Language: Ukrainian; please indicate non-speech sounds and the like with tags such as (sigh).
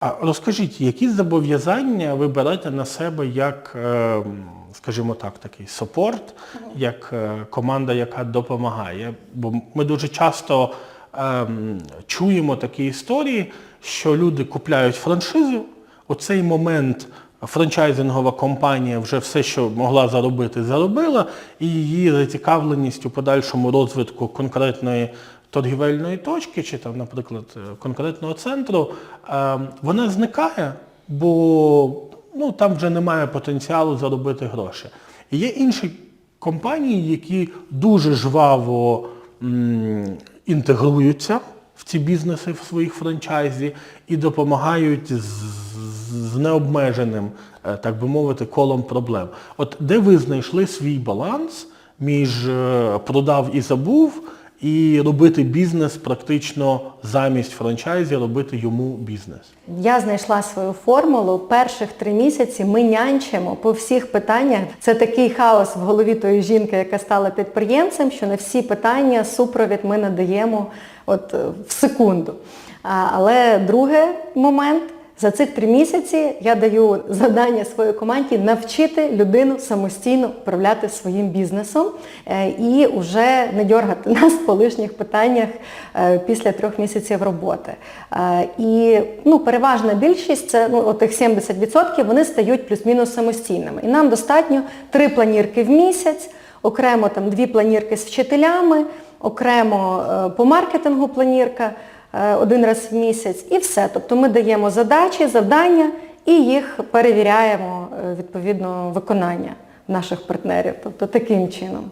А розкажіть, які зобов'язання ви берете на себе як, е, скажімо так, такий супорт, як е, команда, яка допомагає? Бо ми дуже часто ем, чуємо такі історії, що люди купляють франшизу, у цей момент франчайзингова компанія вже все, що могла заробити, заробила, і її зацікавленість у подальшому розвитку конкретної торгівельної точки, чи там, наприклад, е, конкретного центру, е, вона зникає, бо ну, там вже немає потенціалу заробити гроші. І є інші компанії, які дуже жваво інтегруються в ці бізнеси в своїх франчайзі і допомагають з, з необмеженим, е, так би мовити, колом проблем. От де ви знайшли свій баланс між продав і забув, і робити бізнес практично замість франчайзі, робити йому бізнес? Я знайшла свою формулу. Перших три місяці ми нянчимо по всіх питаннях. Це такий хаос в голові тої жінки, яка стала підприємцем, що на всі питання супровід ми надаємо от е, в секунду. Але другий момент. За цих три місяці я даю завдання своїй команді навчити людину самостійно управляти своїм бізнесом е, і вже не дергати (laughs) нас по лишніх питаннях е, після трьох місяців роботи. Е, І ну, переважна більшість, це ну, отих 70%, вони стають плюс-мінус самостійними. І нам достатньо три планірки в місяць, окремо там дві планірки з вчителями, окремо по маркетингу планірка один раз в місяць і все. Тобто ми даємо задачі, завдання і їх перевіряємо е, відповідно виконання наших партнерів. Тобто таким чином.